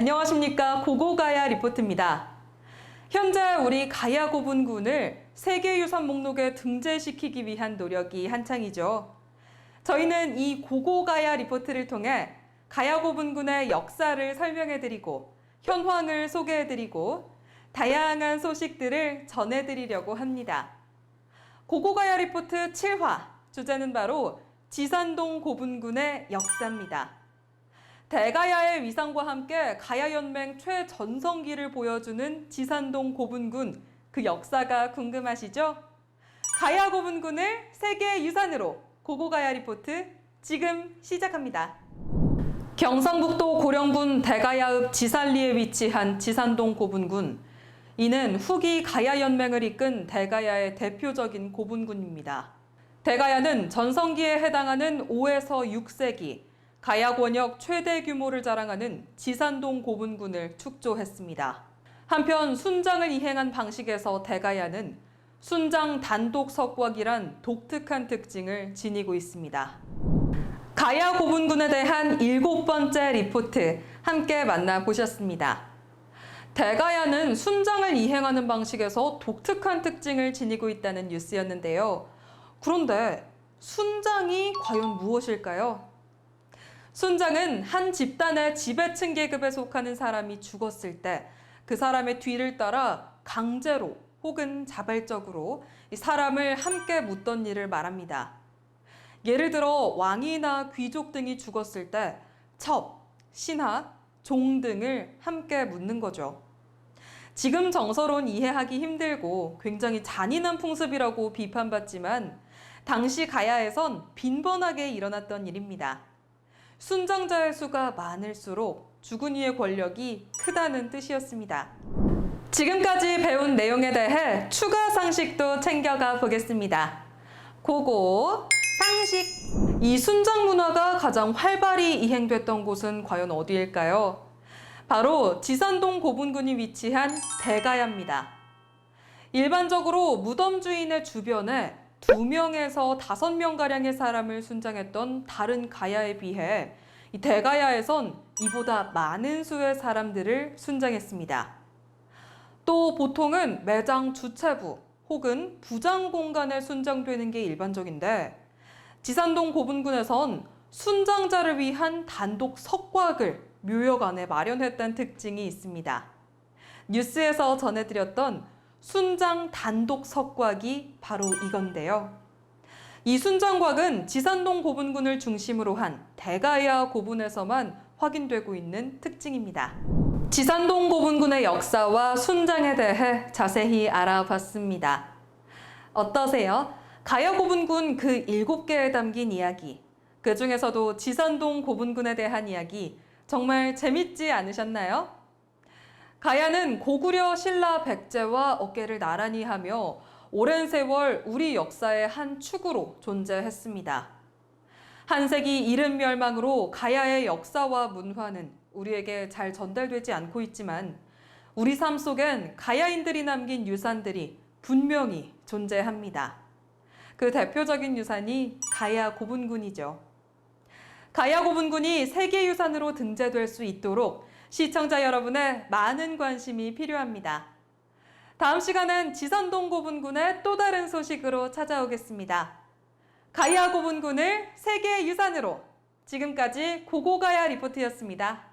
안녕하십니까 고고가야 리포트입니다. 현재 우리 가야 고분군을 세계 유산 목록에 등재시키기 위한 노력이 한창이죠. 저희는 이 고고가야 리포트를 통해 가야 고분군의 역사를 설명해드리고 현황을 소개해드리고 다양한 소식들을 전해드리려고 합니다. 고고가야 리포트 7화 주제는 바로 지산동 고분군의 역사입니다. 대가야의 위상과 함께 가야연맹 최전성기를 보여주는 지산동 고분군 그 역사가 궁금하시죠? 가야 고분군을 세계 유산으로 고고가야 리포트 지금 시작합니다. 경상북도 고령군 대가야읍 지산리에 위치한 지산동 고분군. 이는 후기 가야연맹을 이끈 대가야의 대표적인 고분군입니다. 대가야는 전성기에 해당하는 5에서 6세기 가야 권역 최대 규모를 자랑하는 지산동 고분군을 축조했습니다. 한편 순장을 이행한 방식에서 대가야는 순장 단독 석곽이란 독특한 특징을 지니고 있습니다. 가야 고분군에 대한 일곱 번째 리포트 함께 만나보셨습니다. 대가야는 순장을 이행하는 방식에서 독특한 특징을 지니고 있다는 뉴스였는데요. 그런데 순장이 과연 무엇일까요? 순장은 한 집단의 지배층 계급에 속하는 사람이 죽었을 때 그 사람의 뒤를 따라 강제로 혹은 자발적으로 이 사람을 함께 묻던 일을 말합니다. 예를 들어 왕이나 귀족 등이 죽었을 때 첩, 신하, 종 등을 함께 묻는 거죠. 지금 정서론 이해하기 힘들고 굉장히 잔인한 풍습이라고 비판받지만 당시 가야에선 빈번하게 일어났던 일입니다. 순장자의 수가 많을수록 죽은 이의 권력이 크다는 뜻이었습니다. 지금까지 배운 내용에 대해 추가 상식도 챙겨가 보겠습니다. 고고 상식. 이 순장 문화가 가장 활발히 이행됐던 곳은 과연 어디일까요? 바로 지산동 고분군이 위치한 대가야입니다. 일반적으로 무덤 주인의 주변에 두 명에서 다섯 명 가량의 사람을 순장했던 다른 가야에 비해 이 대가야에선 이보다 많은 수의 사람들을 순장했습니다. 또 보통은 매장 주체부 혹은 부장 공간에 순장되는 게 일반적인데 지산동 고분군에선 순장자를 위한 단독 석곽을 묘역 안에 마련했다는 특징이 있습니다. 뉴스에서 전해드렸던 순장 단독 석곽이 바로 이건데요. 이 순장곽은 지산동 고분군을 중심으로 한 대가야 고분에서만 확인되고 있는 특징입니다. 지산동 고분군의 역사와 순장에 대해 자세히 알아봤습니다. 어떠세요? 가야 고분군 그 일곱 개에 담긴 이야기, 그 중에서도 지산동 고분군에 대한 이야기 정말 재밌지 않으셨나요? 가야는 고구려 신라 백제와 어깨를 나란히 하며 오랜 세월 우리 역사의 한 축으로 존재했습니다. 한 세기 이른 멸망으로 가야의 역사와 문화는 우리에게 잘 전달되지 않고 있지만 우리 삶 속엔 가야인들이 남긴 유산들이 분명히 존재합니다. 그 대표적인 유산이 가야 고분군이죠. 가야 고분군이 세계유산으로 등재될 수 있도록 시청자 여러분의 많은 관심이 필요합니다. 다음 시간엔 지산동 고분군의 또 다른 소식으로 찾아오겠습니다. 가야 고분군을 세계유산으로 지금까지 고고가야 리포트였습니다.